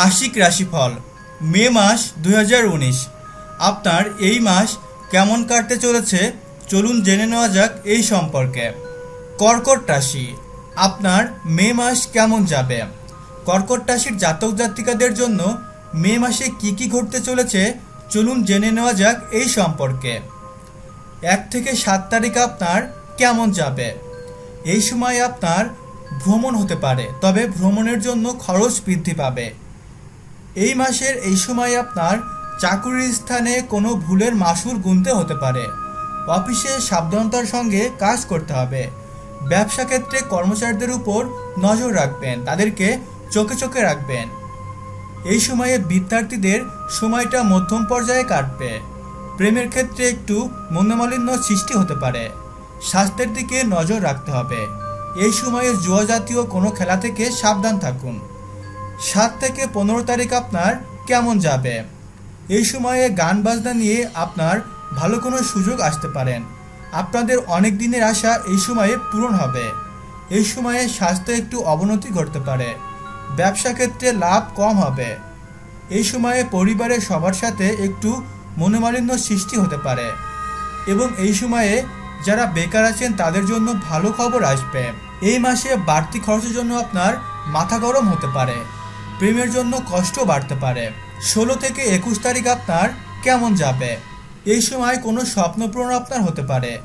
মাসিক রাশিফল, মে মাস দু হাজার উনিশ। আপনার এই মাস কেমন কাটতে চলেছে? চলুন জেনে নেওয়া যাক এই সম্পর্কে। কর্কট রাশি, আপনার মে মাস কেমন যাবে? কর্কট রাশির জাতক জাতিকাদের জন্য মে মাসে কি কি ঘটতে চলেছে? চলুন জেনে নেওয়া যাক এই সম্পর্কে। এক থেকে সাত তারিখ আপনার কেমন যাবে? এই সময় আপনার ভ্রমণ হতে পারে, তবে ভ্রমণের জন্য খরচ বৃদ্ধি পাবে। এই মাসের এই সময় আপনার চাকুরির স্থানে কোনো ভুলের মাসুল গুনতে হতে পারে। অফিসে সাবধানতার সঙ্গে কাজ করতে হবে। ব্যবসা ক্ষেত্রে কর্মচারীদের উপর নজর রাখবেন, তাদেরকে চোখে চোখে রাখবেন। এই সময়ে বিদ্যার্থীদের সময়টা মধ্যম পর্যায়ে কাটবে। প্রেমের ক্ষেত্রে একটু মনোমালিন্য সৃষ্টি হতে পারে। স্বাস্থ্যের দিকে নজর রাখতে হবে। এই সময়ে জুয়া জাতীয় কোনো খেলা থেকে সাবধান থাকুন। সাত থেকে পনেরো তারিখ আপনার কেমন যাবে? এই সময়ে গান বাজনা নিয়ে আপনার ভালো কোনো সুযোগ আসতে পারেন আপনাদের অনেক দিনের আশা এই সময়ে পূরণ হবে। এই সময়ে স্বাস্থ্য একটু অবনতি ঘটতে পারে। ব্যবসা ক্ষেত্রে লাভ কম হবে। এই সময়ে পরিবারের সবার সাথে একটু মনোমালিন্য সৃষ্টি হতে পারে। এবং এই সময়ে যারা বেকার আছেন তাদের জন্য ভালো খবর আসবে। এই মাসে বাড়তি খরচের জন্য আপনার মাথা গরম হতে পারে। প্রেমের জন্য কষ্ট বাড়তে পারে। ষোলো থেকে একুশ তারিখ আপনার কেমন যাবে? এই সময় কোনো স্বপ্ন পূরণ আপনার হতে পারে।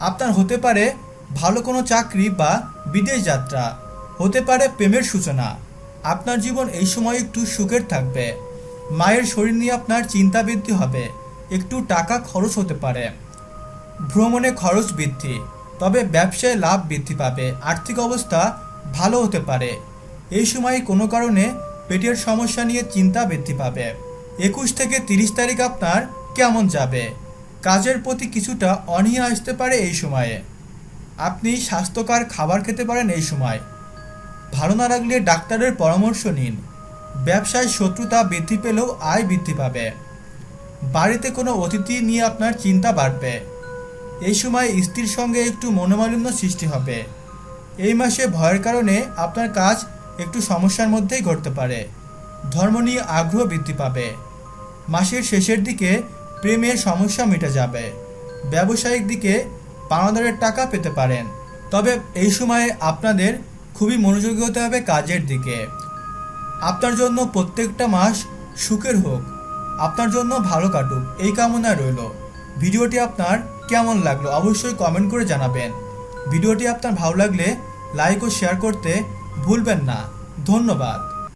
আপনার হতে পারে ভালো কোনো চাকরি বা বিদেশ যাত্রা। হতে পারে প্রেমের সূচনা। আপনার জীবন এই সময় একটু সুখের থাকবে। মায়ের শরীর নিয়ে আপনার চিন্তা বৃদ্ধি হবে। একটু টাকা খরচ হতে পারে। ভ্রমণে খরচ বৃদ্ধি। তবে ব্যবসায় লাভ বৃদ্ধি পাবে। আর্থিক অবস্থা ভালো হতে পারে। এই সময় কোনো কারণে পেটের সমস্যা নিয়ে চিন্তা বৃদ্ধি পাবে। একুশ থেকে তিরিশ তারিখ আপনার কেমন যাবে? কাজের প্রতি কিছুটা অনীহা আসতে পারে এই সময়ে। আপনি স্বাস্থ্যকর খাবার খেতে পারেন এই সময়। ভালো না লাগলে ডাক্তারের পরামর্শ নিন। ব্যবসায় শত্রুতা বৃদ্ধি পেলেও আয় বৃদ্ধি পাবে। বাড়িতে কোনো অতিথি নিয়ে আপনার চিন্তা বাড়বে। এই সময় স্ত্রীর সঙ্গে একটু মনোমালিন্য সৃষ্টি হবে। এই মাসে ভয়ের কারণে আপনার কাজ একটু সমস্যার মধ্যেই ঘটতে পারে। ধর্ম নিয়ে আগ্রহ বৃদ্ধি পাবে। মাসের শেষের দিকে প্রেমের সমস্যা মিটে যাবে। ব্যবসায়িক দিকে পাওনাদারের টাকা পেতে পারেন। তবে এই সময়ে আপনাদের খুবই মনোযোগী হতে হবে কাজের দিকে। আপনার জন্য প্রত্যেকটা মাস সুখের হোক। আপনার জন্য ভালো কাটুক। এই কামনা রইল। ভিডিওটি আপনার কেমন লাগল অবশ্যই কমেন্ট করে জানাবেন। ভিডিওটি আপনার ভালো লাগলে লাইক ও শেয়ার করতে ভুলবেন না। ধন্যবাদ।